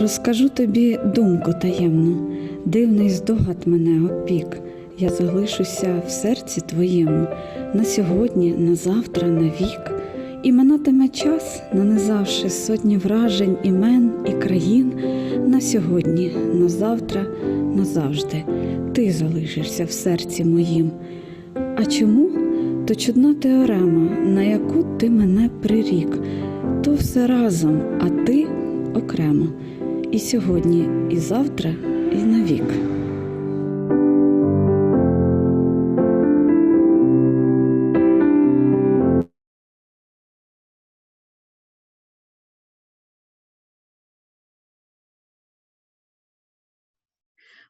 Розкажу тобі думку таємну, дивний здогад мене опік. Я залишуся в серці твоєму на сьогодні, на завтра, на вік. І минатиме час, нанизавши сотні вражень, імен і країн. На сьогодні, на завтра, назавжди ти залишишся в серці моїм. А чому? То чудна теорема, на яку ти мене прирік, то все разом, а ти окремо. І сьогодні, і завтра, і навік.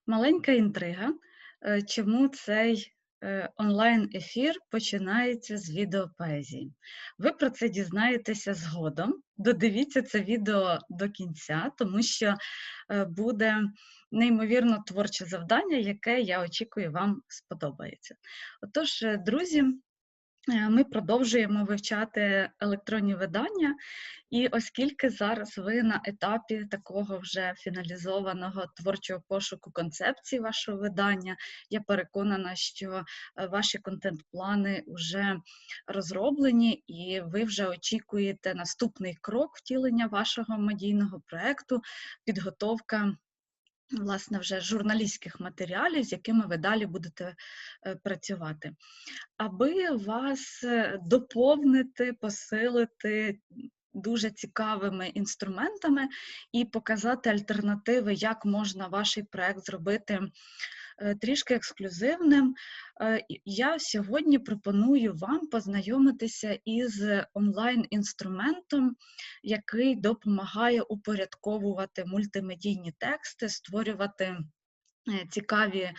Маленька інтрига, е, чому цей онлайн-ефір починається з відеопоезії. Ви про це дізнаєтеся згодом. Додивіться це відео до кінця, тому що е, буде неймовірно творче завдання, яке я очікую вам сподобається. Отож, е, друзі, е, ми продовжуємо вивчати електронні видання, і оскільки зараз ви на етапі такого вже фіналізованого творчого пошуку концепції вашого видання, я переконана, що е, ваші контент-плани вже розроблені, і ви вже очікуєте наступний крок втілення вашого медійного проекту, підготовка. Власне, вже журналістських матеріалів, з якими ви далі будете е, працювати, аби вас е, доповнити, посилити дуже цікавими інструментами і показати альтернативи, як можна ваш проект зробити трішки ексклюзивним. Е, Я сьогодні пропоную вам познайомитися із онлайн-інструментом, який допомагає упорядковувати мультимедійні тексти, створювати. е, Цікаві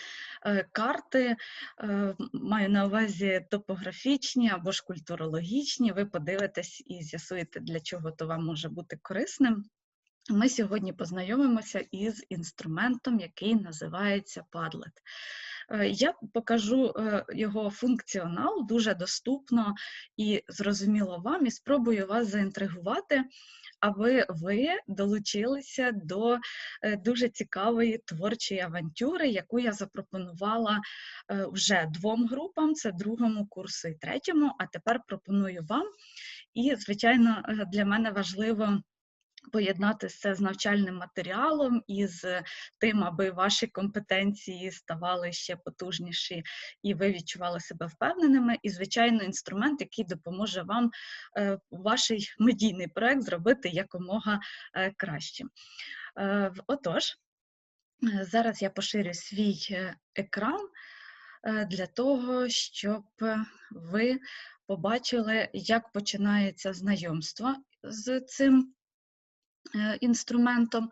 е, карти, е, маю на увазі топографічні або ж культурологічні. Ви подивитесь і з'ясуєте, для чого то вам може бути корисним. Ми сьогодні познайомимося із інструментом, який називається Padlet. Е, Я покажу е, його функціонал дуже доступно і зрозуміло вам, і спробую вас заінтригувати, аби ви долучилися до е, дуже цікавої творчої авантюри, яку я запропонувала вже двом групам: це другому курсу і третьому. А тепер пропоную вам. І, звичайно, для мене важливо. Поєднати це з навчальним матеріалом і з тим, аби ваші компетенції ставали ще потужніші і ви відчували себе впевненими. І, звичайно, інструмент, який допоможе вам е, ваш медійний проект зробити якомога е, кращим. Е, Отож, зараз я поширю свій екран для того, щоб ви побачили, як починається знайомство з цим інструментом.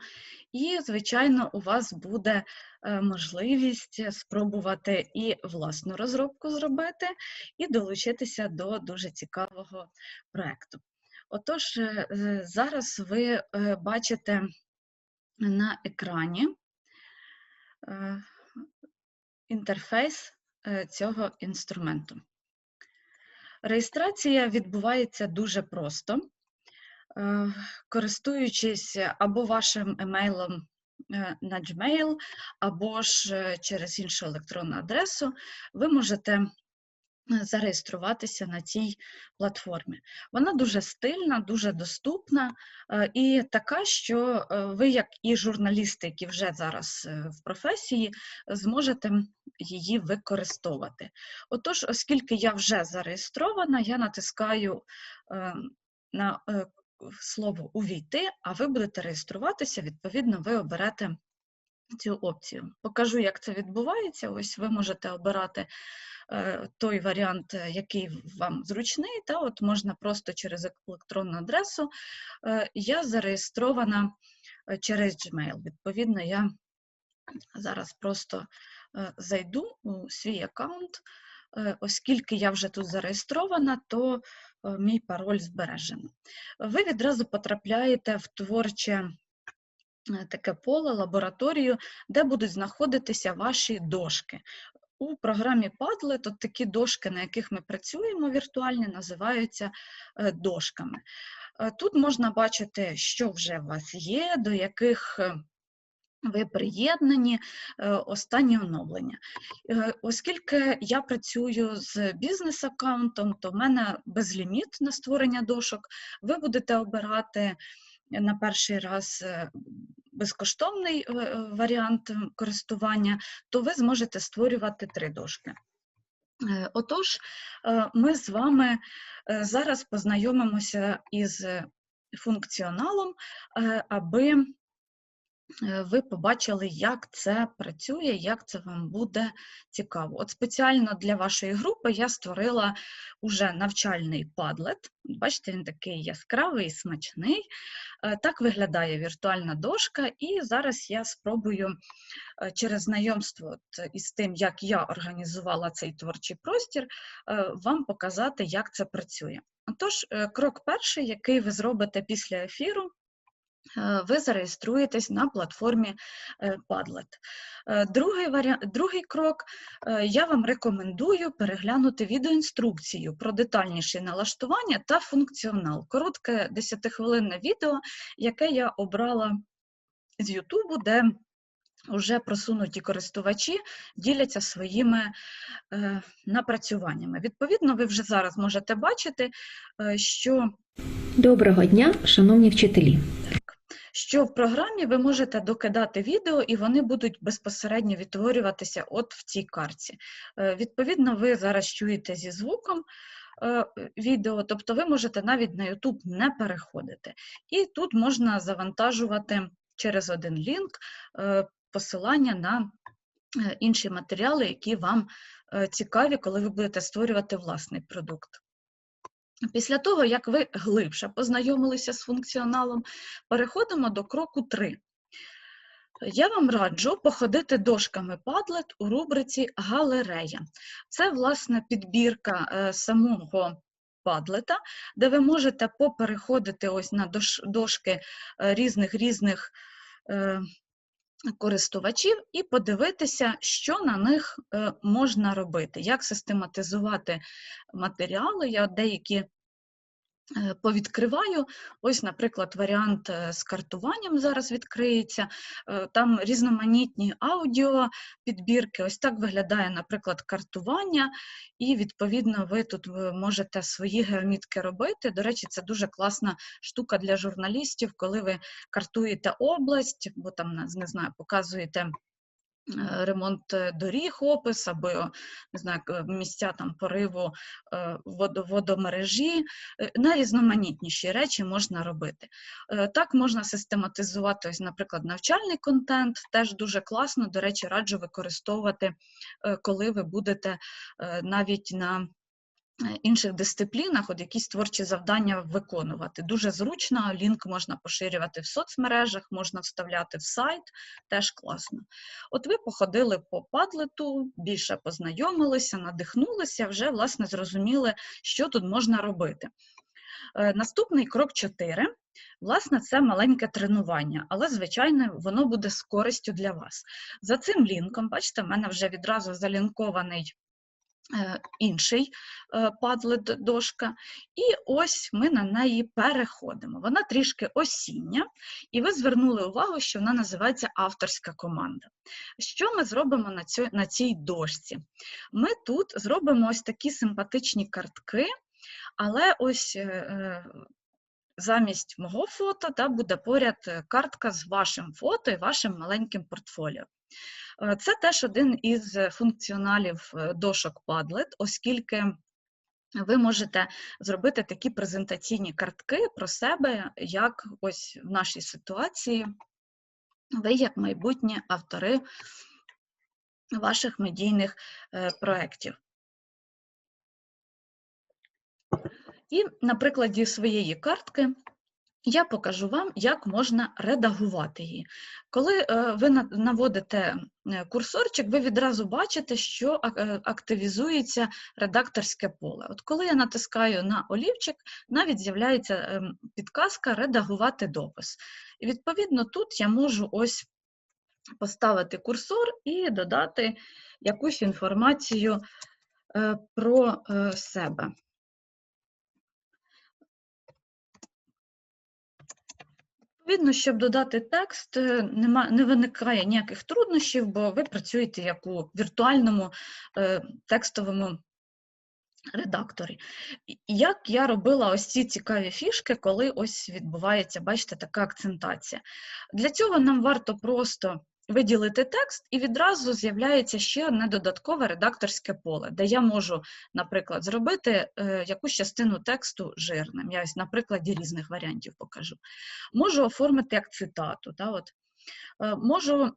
І, звичайно, у вас буде е, можливість спробувати і власну розробку зробити, і долучитися до дуже цікавого проєкту. Отож, е, е, зараз ви е, бачите на екрані е, інтерфейс е, цього інструменту. Реєстрація відбувається дуже просто. Е, Користуючись або вашим емейлом е, на Gmail, або ж е, через іншу електронну адресу, ви можете е, зареєструватися на цій платформі. Вона дуже стильна, дуже доступна е, і така, що е, ви, як і журналісти, які вже зараз е, в професії, зможете її використовувати. Отож, оскільки я вже зареєстрована, я натискаю е, на е, слово увійти, а ви будете реєструватися, відповідно, ви оберете цю опцію. Покажу, як це відбувається. Ось ви можете обирати е, той варіант, е, який вам зручний. Та от можна просто через електронну адресу. Е, я зареєстрована е, через Gmail. Відповідно, я зараз просто е, зайду у свій аккаунт. Е, Оскільки я вже тут зареєстрована, то е, мій пароль збережено. Ви відразу потрапляєте в творче е, таке поле, лабораторію, де будуть знаходитися ваші дошки. У програмі Padlet от такі дошки, на яких ми працюємо віртуальні, називаються дошками. Тут можна бачити, що вже у вас є, до яких ви приєднані, е, останні оновлення. Е, Оскільки я працюю з бізнес-аккаунтом, то в мене безліміт на створення дошок. Ви будете обирати на перший раз е, безкоштовний е, е, варіант користування, то ви зможете створювати три дошки. Е, Отож, е, ми з вами е, зараз познайомимося із е, функціоналом, е, аби е, ви побачили, як це працює, як це вам буде цікаво. От спеціально для вашої групи я створила уже навчальний падлет. Бачите, він такий яскравий, смачний. Е, Так виглядає віртуальна дошка, і зараз я спробую е, через знайомство із тим, як я організувала цей творчий простір, е, вам показати, як це працює. Отож, е, крок перший, який ви зробите після ефіру, е, ви зареєструєтесь на платформі е, Padlet. Е, Другий, варіант, другий крок е, я вам рекомендую переглянути відеоінструкцію про детальніше налаштування та функціонал. Коротке 10-хвилинне відео, яке я обрала з Ютубу, де вже просунуті користувачі діляться своїми е, напрацюваннями. Відповідно, ви вже зараз можете бачити, е, що Доброго дня, шановні вчителі. Що в програмі ви можете докидати відео, і вони будуть безпосередньо відтворюватися от в цій карті. Е, Відповідно, ви зараз чуєте зі звуком е, відео, тобто ви можете навіть на YouTube не переходити. І тут можна завантажувати через один лінк е, посилання на інші матеріали, які вам цікаві, коли ви будете створювати власний продукт. Після того, як ви глибше познайомилися з функціоналом, переходимо до кроку 3. Я вам раджу походити дошками Padlet у рубриці Галерея. Це, власне, підбірка е, самого Падлета, де ви можете попереходити ось на дошки е, різних різних е, користувачів і подивитися, що на них е, можна робити, як систематизувати матеріали. Я деякі повідкриваю. Ось, наприклад, варіант е, з картуванням зараз відкриється. Е, Там різноманітні аудіо підбірки. Ось так виглядає, наприклад, картування, і відповідно ви тут е, можете свої геомітки робити. До речі, це дуже класна штука для журналістів, коли ви картуєте область, бо там не знаю, показуєте. Е, Ремонт е, доріг, опис, або не знаю, місця там пориву е, водомережі, е, найрізноманітніші речі можна робити. Е, Так можна систематизувати, ось, наприклад, навчальний контент, теж дуже класно. До речі, раджу використовувати, е, коли ви будете е, навіть на е, інших дисциплінах от якісь творчі завдання виконувати. Дуже зручно, лінк можна поширювати в соцмережах, можна вставляти в сайт, теж класно. От ви походили по падлету, більше познайомилися, надихнулися, вже власне зрозуміли, що тут можна робити. Е, Наступний крок 4. Власне, це маленьке тренування, але, звичайно, воно буде з користю для вас. За цим лінком, бачите, в мене вже відразу залінкований інший е, Padlet дошка, і ось ми на неї переходимо. Вона трішки осіння, і ви звернули увагу, що вона називається авторська команда. Що ми зробимо на, цю, на цій дошці? Ми тут зробимо ось такі симпатичні картки, але ось е, е, замість мого фото та буде поряд е, картка з вашим фото і вашим маленьким портфоліо. Е, Це теж один із функціоналів е, дошок Padlet, оскільки ви можете зробити такі презентаційні картки про себе, як ось в нашій ситуації, ви як майбутні автори ваших медійних е, проєктів. І на прикладі своєї картки я покажу вам, як можна редагувати її. Коли е, ви наводите е, курсорчик, ви відразу бачите, що е, активізується редакторське поле. От коли я натискаю на олівчик, навіть з'являється ем, підказка Редагувати допис. І відповідно тут я можу ось поставити курсор і додати якусь інформацію про себе. Відповідно, щоб додати текст, е, нема, не виникає ніяких труднощів, бо ви працюєте як у віртуальному е, текстовому редакторі. Як я робила ось ці цікаві фішки, коли ось відбувається, бачите, така акцентація. Для цього нам варто просто виділити текст, і відразу з'являється ще одне додаткове редакторське поле, де я можу, наприклад, зробити е, якусь частину тексту жирним. Я на прикладі різних варіантів покажу. Можу оформити як цитату. Та, от. Е, можу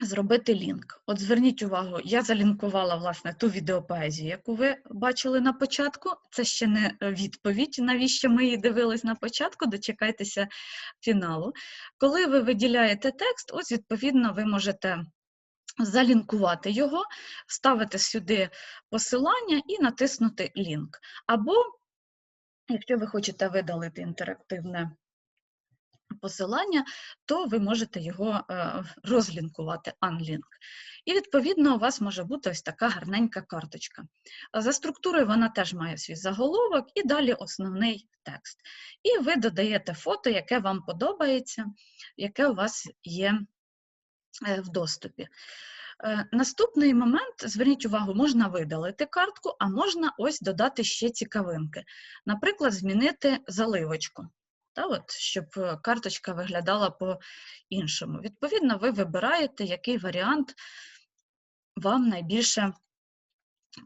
зробити лінк. От зверніть увагу, я залінкувала власне ту відеопоезію, яку ви бачили на початку. Це ще не е, відповідь, навіщо ми її дивились на початку, дочекайтеся фіналу. Коли ви виділяєте текст, ось відповідно ви можете залінкувати його, вставити сюди посилання і натиснути лінк. Або, якщо ви хочете видалити інтерактивне посилання, то ви можете його е, розлінкувати unlink. І відповідно у вас може бути ось така гарненька карточка. За структурою вона теж має свій заголовок і далі основний текст. І ви додаєте фото, яке вам подобається, яке у вас є е, в доступі. Е, Наступний момент, зверніть увагу, можна видалити картку, а можна ось додати ще цікавинки. Наприклад, змінити заливочку та от, щоб е, карточка виглядала по-іншому. Відповідно, ви вибираєте, який варіант вам найбільше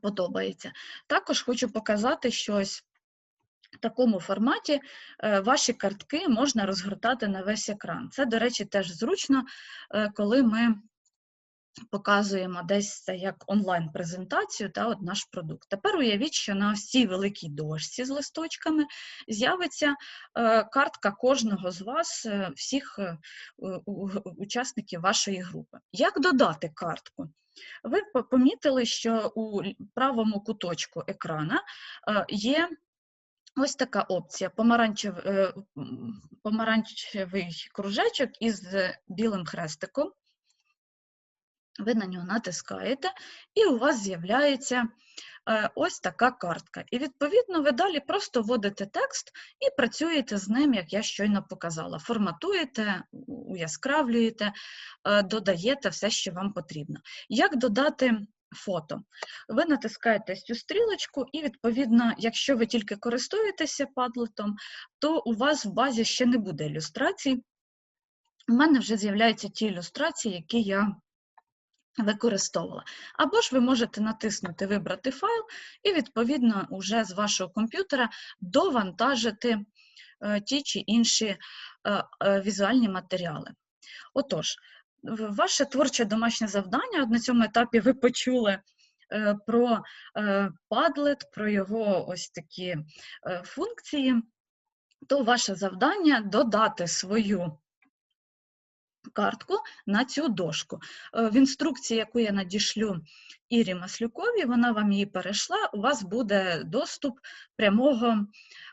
подобається. Також хочу показати, що в такому форматі е, ваші картки можна розгортати на весь екран. Це, до речі, теж зручно, е, коли ми показуємо десь це як онлайн-презентацію та от наш продукт. Тепер уявіть, що на ось цій великій дошці з листочками з'явиться е, картка кожного з вас, е, всіх е, учасників вашої групи. Як додати картку? Ви помітили, що у правому куточку екрана є ось така опція: помаранчев, е, помаранчевий кружечок із білим хрестиком ви на нього натискаєте, і у вас з'являється е, ось така картка. І відповідно ви далі просто вводите текст і працюєте з ним, як я щойно показала. Форматуєте, уяскравлюєте, е, додаєте все, що вам потрібно. Як додати фото? Ви натискаєте цю стрілочку, і відповідно, якщо ви тільки користуєтеся падлетом, то у вас в базі ще не буде ілюстрацій. У мене вже з'являються ті ілюстрації, які я використовувала. Або ж ви можете натиснути Вибрати файл і, відповідно, уже з вашого комп'ютера довантажити е, ті чи інші е, е, візуальні матеріали. Отож, ваше творче домашнє завдання, на цьому етапі ви почули про Padlet, про його ось такі функції, то ваше завдання додати свою картку на цю дошку. Е, В інструкції, яку я надішлю Ірі Маслюкові, вона вам її перейшла, у вас буде доступ прямого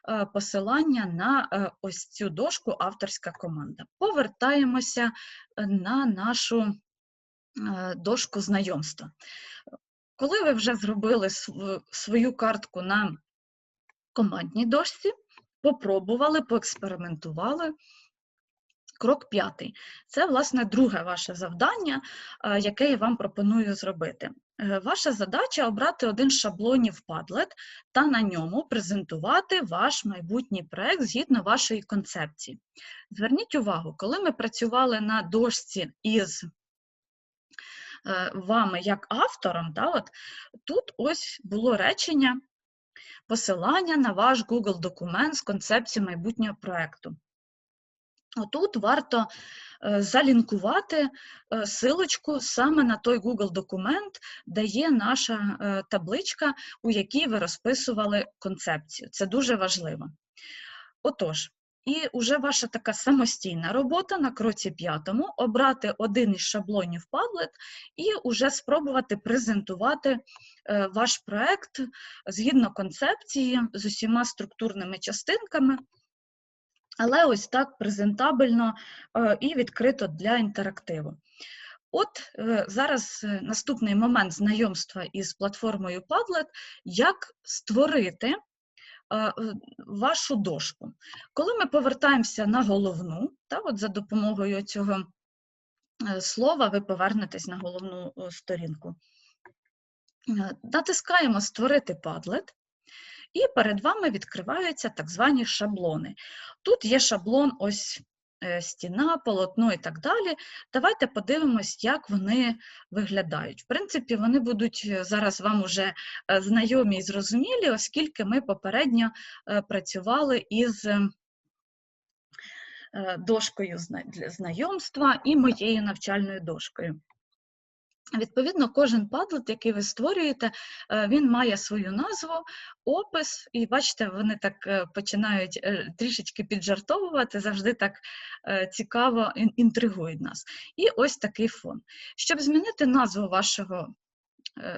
е, посилання на е, ось цю дошку авторська команда. Повертаємося на нашу дошку знайомства. Коли ви вже зробили свою картку на командній дошці, попробували, поекспериментували, Крок п'ятий. Це, власне, друге ваше завдання, е, яке я вам пропоную зробити. Е, Ваша задача обрати один з шаблонів Padlet та на ньому презентувати ваш майбутній проект згідно вашої концепції. Зверніть увагу, коли ми працювали на дошці із е, вами як автором, да, от, тут ось було речення посилання на ваш Google документ з концепцією майбутнього проекту. Отут варто е, залінкувати е, силочку саме на той Google документ, де є наша е, табличка, у якій ви розписували концепцію. Це дуже важливо. Отож, і вже ваша така самостійна робота на кроці п'ятому обрати один із шаблонів Padlet і вже спробувати презентувати ваш проект згідно концепції з усіма структурними частинками але ось так презентабельно е, і відкрито для інтерактиву. От е, зараз е, наступний момент знайомства із платформою Padlet, як створити вашу дошку. Коли ми повертаємося на головну, та, от за допомогою цього слова ви повернетесь на головну сторінку. Натискаємо Створити падлет, і перед вами відкриваються так звані шаблони. Тут є шаблон ось е, стіна, полотно і так далі. Давайте подивимось, як вони виглядають. В принципі, вони будуть е, зараз вам уже е, знайомі і зрозумілі, оскільки ми попередньо працювали із дошкою знайомства і моєю навчальною дошкою. Відповідно, кожен падлет, який ви створюєте, е, він має свою назву, опис, і бачите, вони так е, починають е, трішечки піджартовувати, завжди так цікаво інтригують нас. І ось такий фон. Щоб змінити назву вашого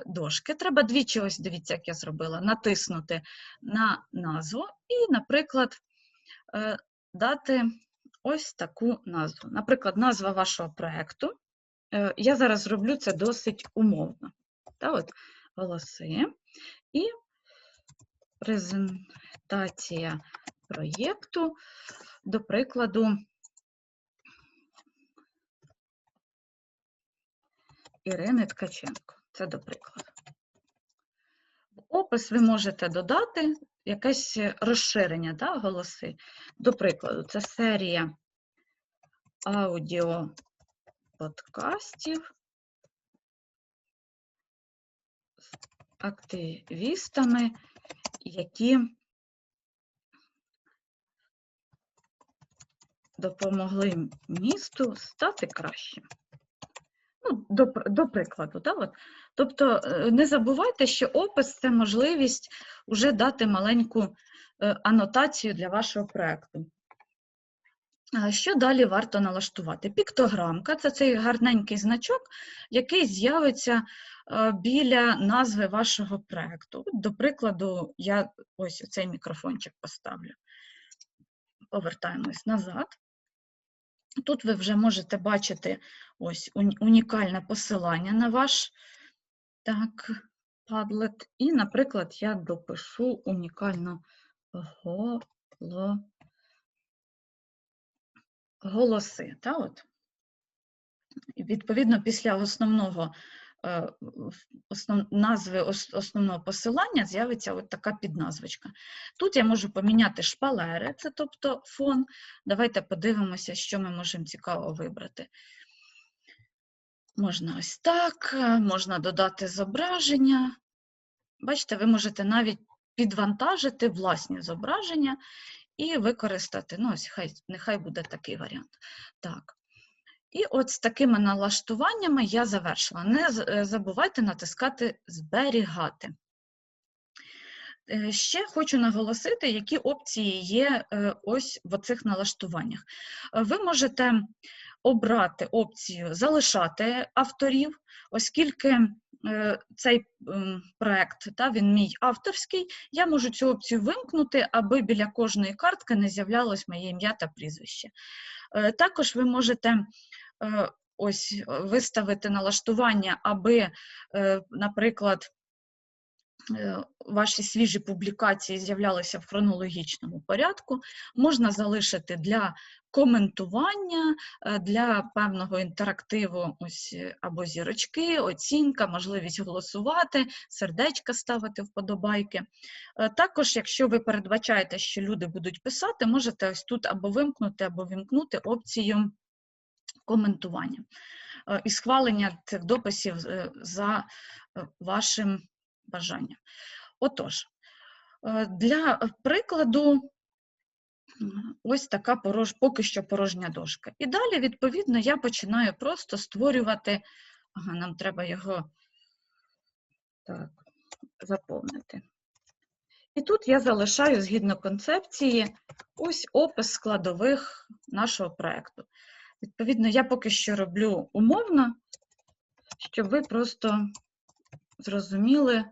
дошки, треба двічі, ось дивіться, як я зробила, натиснути на назву і, наприклад, дати ось таку назву. Наприклад, назва вашого проєкту. Е, Я зараз зроблю це досить умовно. Та от голоси і презентація проєкту, до прикладу, Ірини Ткаченко. Це до прикладу. В опис ви можете додати якесь розширення, да, голоси. До прикладу, це серія аудіо подкастів з активістами, які допомогли місту стати кращим. Ну, до, до прикладу, да, от. тобто е, не забувайте, що опис це можливість вже дати маленьку е, анотацію для вашого проєкту. Що далі варто налаштувати? Піктограмка це цей гарненький значок, який з'явиться е, біля назви вашого проєкту. До прикладу, я ось цей мікрофончик поставлю. Повертаємось назад. Тут ви вже можете бачити ось унікальне посилання на ваш так, Padlet. І, наприклад, я допишу унікально голо голоси. Та, от. Відповідно, після основного е, основ, назви основного посилання з'явиться от така підназвочка. Тут я можу поміняти шпалери, це тобто фон. Давайте подивимося, що ми можемо цікаво вибрати. Можна ось так, е, можна додати зображення. Бачите, ви можете навіть підвантажити власні зображення і використати. Ну, ось хай, нехай буде такий варіант. Так. І от з такими налаштуваннями я завершила. Не е, забувайте натискати Зберігати. Е, Ще хочу наголосити, які опції є е, ось в оцих налаштуваннях. Е, Ви можете обрати опцію залишати авторів, оскільки цей проект, та, він мій авторський, я можу цю опцію вимкнути, аби біля кожної картки не з'являлось моє ім'я та прізвище. Також ви можете ось виставити налаштування, аби, наприклад, ваші свіжі публікації з'являлися в хронологічному порядку. Можна залишити для коментування, е, для певного інтерактиву ось е, або зірочки, оцінка, можливість голосувати, сердечка ставити вподобайки. Е, Також, якщо ви передбачаєте, що люди будуть писати, можете ось тут або вимкнути, або вімкнути опцію коментування е, і схвалення цих дописів е, за е, вашим бажанням. Отож, е, для прикладу, ось така порож, поки що порожня дошка. І далі, відповідно, я починаю просто створювати, ага, нам треба його так, заповнити. І тут я залишаю згідно концепції ось опис складових нашого проєкту. Відповідно, я поки що роблю умовно, щоб ви просто зрозуміли,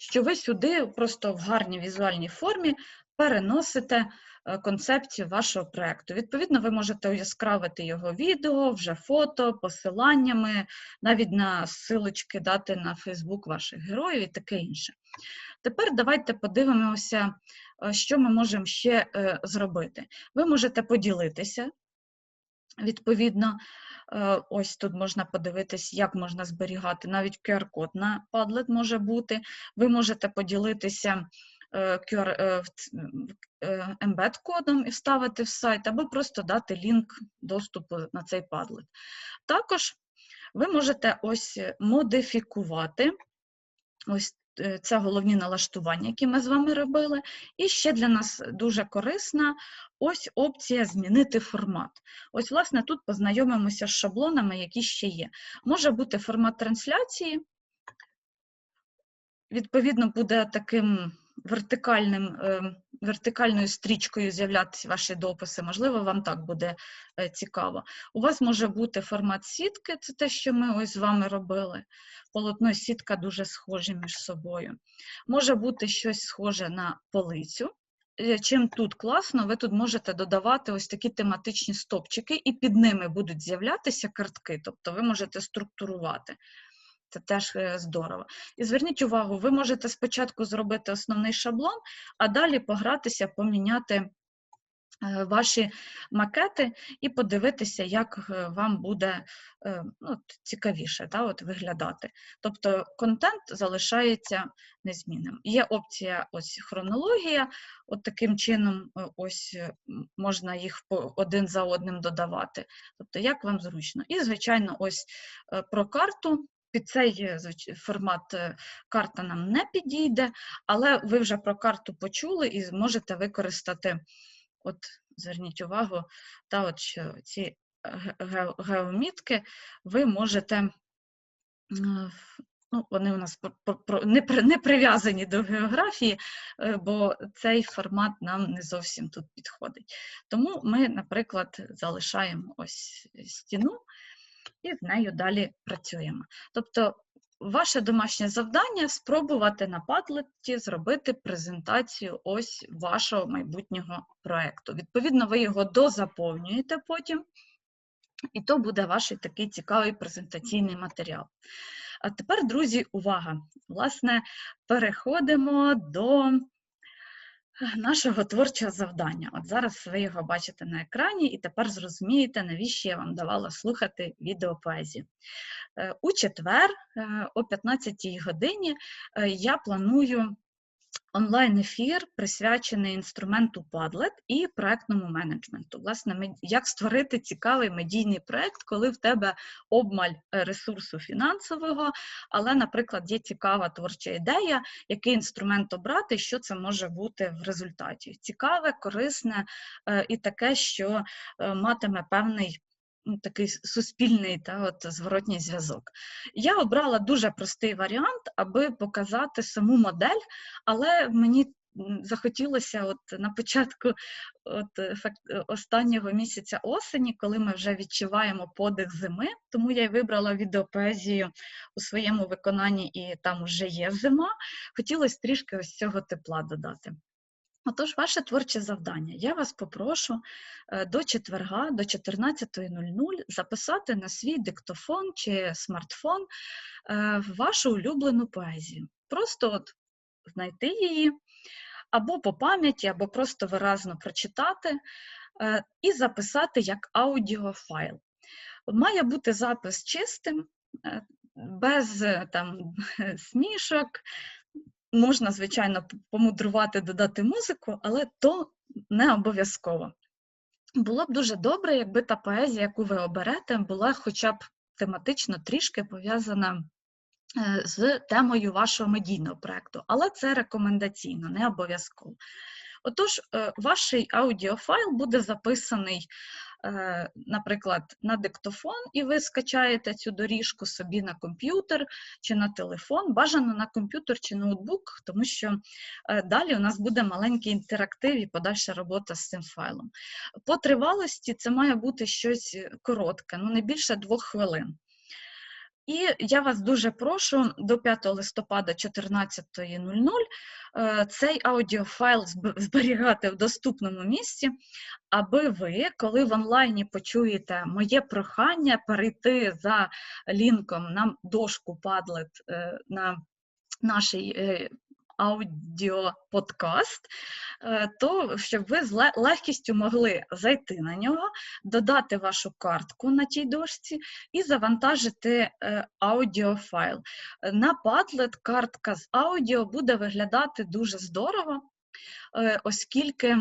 що ви сюди просто в гарній візуальній формі переносите е, концепцію вашого проєкту. Відповідно, ви можете уяскравити його відео, вже фото, посиланнями, навіть на силочки дати на Фейсбук ваших героїв і таке інше. Тепер давайте подивимося, е, що ми можемо ще е, зробити. Ви можете поділитися, відповідно, е, ось тут можна подивитись, як можна зберігати, навіть QR-код на Padlet може бути. Ви можете поділитися е, е, embed-кодом і вставити в сайт, або просто дати лінк доступу на цей Padlet. Також ви можете ось модифікувати ось це головні налаштування, які ми з вами робили. І ще для нас дуже корисна ось опція змінити формат. Ось, власне, тут познайомимося з шаблонами, які ще є. Може бути формат трансляції, відповідно, буде таким вертикальним, е, вертикальною стрічкою з'являтися ваші дописи. Можливо, вам так буде е, цікаво. У вас може бути формат сітки, це те, що ми ось з вами робили. Полотно сітка дуже схожі між собою. Може бути щось схоже на полицю. Е, Чим тут класно, ви тут можете додавати ось такі тематичні стопчики, і під ними будуть з'являтися картки, тобто ви можете структурувати. Це теж е, здорово. І зверніть увагу, ви можете спочатку зробити основний шаблон, а далі погратися, поміняти е, ваші макети і подивитися, як е, вам буде ну, цікавіше да, от виглядати. Тобто контент залишається незмінним. Є опція ось хронологія, от таким чином ось можна їх один за одним додавати. Тобто, як вам зручно. І, звичайно, ось про карту. Під цей е, формат е, карта нам не підійде, але ви вже про карту почули і зможете використати, от зверніть увагу, та от що ці ге- геомітки ви можете, е, ну, вони у нас не, прив'язані до географії, е, бо цей формат нам не зовсім тут підходить. Тому ми, наприклад, залишаємо ось стіну і з нею далі працюємо. Тобто, ваше домашнє завдання спробувати на Padlet зробити презентацію ось вашого майбутнього проекту. Відповідно, ви його дозаповнюєте потім, і то буде ваш такий цікавий презентаційний матеріал. А тепер, друзі, увага! Власне, переходимо до нашого творчого завдання. От зараз ви його бачите на екрані, і тепер зрозумієте, навіщо я вам давала слухати відеопоезію. Е, У четвер е, о 15 годині е, я планую онлайн-ефір, присвячений інструменту Padlet і проектному менеджменту. Власне, як створити цікавий медійний проект, коли в тебе обмаль е, ресурсу фінансового, але, наприклад, є цікава творча ідея, який інструмент обрати, що це може бути в результаті. Цікаве, корисне е, і таке, що е, матиме певний. Ну, Такий суспільний та от зворотній зв'язок. Я обрала дуже простий варіант, аби показати саму модель, але мені захотілося от на початку от, останнього місяця осені, коли ми вже відчуваємо подих зими, тому я й вибрала відеопоезію у своєму виконанні, і там вже є зима. Хотілося трішки ось цього тепла додати. Отож, ваше творче завдання. Я вас попрошу е, до четверга, до 14.00 записати на свій диктофон чи смартфон е, вашу улюблену поезію. Просто от знайти її або по пам'яті, або просто виразно прочитати е, і записати як аудіофайл. Має бути запис чистим, без там смішок. Можна, звичайно, помудрувати, додати музику, але то не обов'язково. Було б дуже добре, якби та поезія, яку ви оберете, була хоча б тематично трішки пов'язана е, з темою вашого медійного проєкту, але це рекомендаційно, не обов'язково. Отож, е, ваш аудіофайл буде записаний, е, наприклад, на диктофон, і ви скачаєте цю доріжку собі на комп'ютер чи на телефон, бажано на комп'ютер чи ноутбук, тому що е, далі у нас буде маленький інтерактив і подальша робота з цим файлом. По тривалості це має бути щось коротке, ну не більше двох хвилин. І я вас дуже прошу до 5 листопада 14.00 е, цей аудіофайл зберігати в доступному місці, аби ви, коли в онлайні почуєте моє прохання перейти за лінком на дошку Padlet е, на наш аудіоподкаст, е, то щоб ви з легкістю могли зайти на нього, додати вашу картку на тій дошці і завантажити е, аудіофайл. На Padlet картка з аудіо буде виглядати дуже здорово, е, оскільки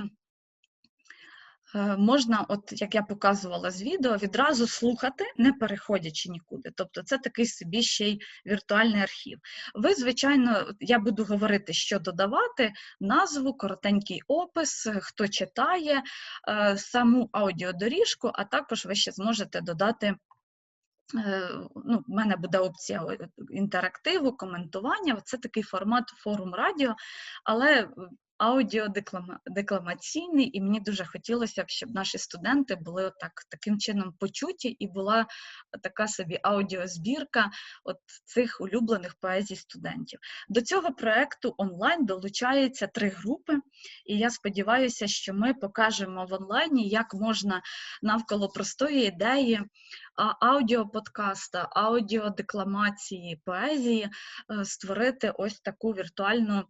можна, от як я показувала з відео, відразу слухати, не переходячи нікуди. Тобто це такий собі ще й віртуальний архів. Ви, звичайно, я буду говорити, що додавати, назву, коротенький опис, е, хто читає, е, саму аудіодоріжку, а також ви ще зможете додати. е, Ну, в мене буде опція інтерактиву, коментування. Це такий формат форум радіо, але аудіодекламаційний, і мені дуже хотілося б, щоб наші студенти були отак, таким чином почуті, і була така собі аудіозбірка от цих улюблених поезій студентів. До цього проекту онлайн долучається три групи, і я сподіваюся, що ми покажемо в онлайні, як можна навколо простої ідеї аудіоподкаста, аудіодекламації, поезії е, створити ось таку віртуальну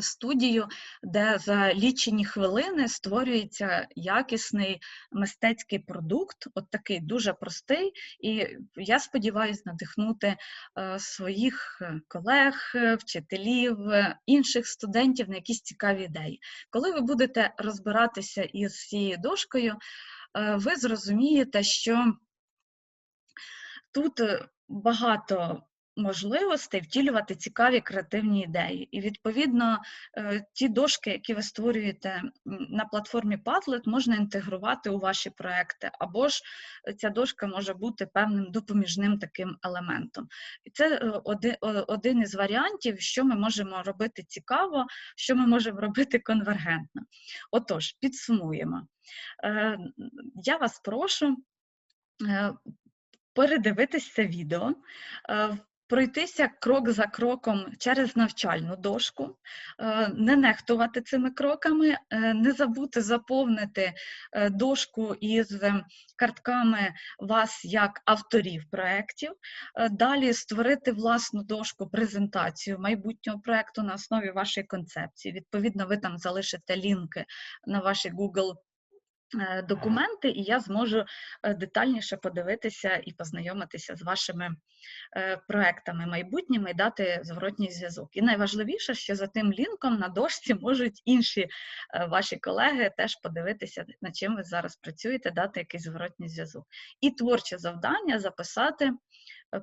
студію, де за лічені хвилини створюється якісний мистецький продукт, от такий дуже простий, і я сподіваюся надихнути е, своїх е, колег, е, вчителів, е, інших студентів на якісь цікаві ідеї. Коли ви будете розбиратися із цією дошкою, е, ви зрозумієте, що тут е, багато можливостей втілювати цікаві креативні ідеї. І, відповідно, е, ті дошки, які ви створюєте на платформі Padlet, можна інтегрувати у ваші проекти, або ж е, ця дошка може бути певним допоміжним таким елементом. І це е, один із варіантів, що ми можемо робити цікаво, що ми можемо робити конвергентно. Отож, підсумуємо. Я вас прошу передивитись це відео, пройтися крок за кроком через навчальну дошку, е, не нехтувати цими кроками, е, не забути заповнити е, дошку із картками вас як авторів проєктів, далі створити власну дошку презентацію майбутнього проєкту на основі вашої концепції. Відповідно, ви там залишите лінки на ваші Google документи, і я зможу е, детальніше подивитися і познайомитися з вашими е, проектами майбутніми і дати зворотній зв'язок. І найважливіше, що за тим лінком на дошці можуть інші е, ваші колеги теж подивитися, над чим ви зараз працюєте, дати якийсь зворотній зв'язок. І творче завдання записати е,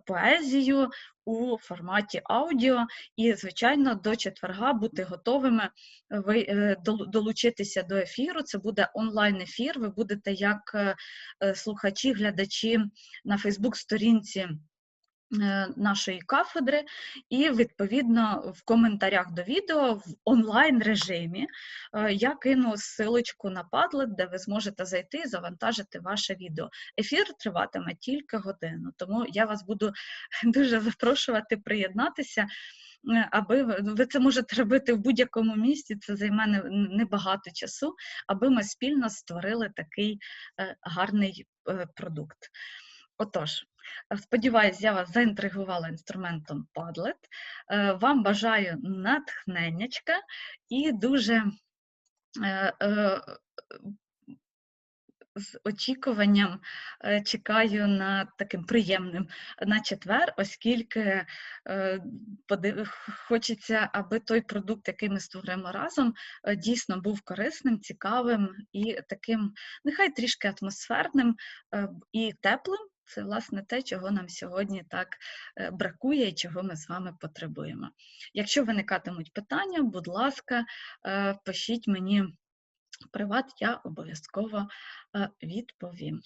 поезію у форматі аудіо, і, звичайно, до четверга бути готовими ви е, долучитися до ефіру. Це буде онлайн-ефір. Ви будете як е, е, слухачі, глядачі на Фейсбук-сторінці. Е, Нашої кафедри, і відповідно в коментарях до відео в онлайн режимі е, я кину ссылочку на Padlet, де ви зможете зайти і завантажити ваше відео. Ефір триватиме тільки годину, тому я вас буду дуже запрошувати приєднатися е, аби ви, ну, це можете робити в будь-якому місці, це займе небагато часу, аби ми спільно створили такий гарний продукт. Отож, сподіваюсь, я вас заінтригувала інструментом Padlet. Е, Вам бажаю натхненнячка і дуже е, е, з очікуванням е, чекаю на таким приємним на четвер, оскільки е, хочеться, аби той продукт, який ми створимо разом, е, дійсно був корисним, цікавим і таким, нехай трішки атмосферним е, і теплим. Це власне те, чого нам сьогодні так е, бракує і чого ми з вами потребуємо. Якщо виникатимуть питання, будь ласка, е, пишіть мені приват, я обов'язково е, відповім.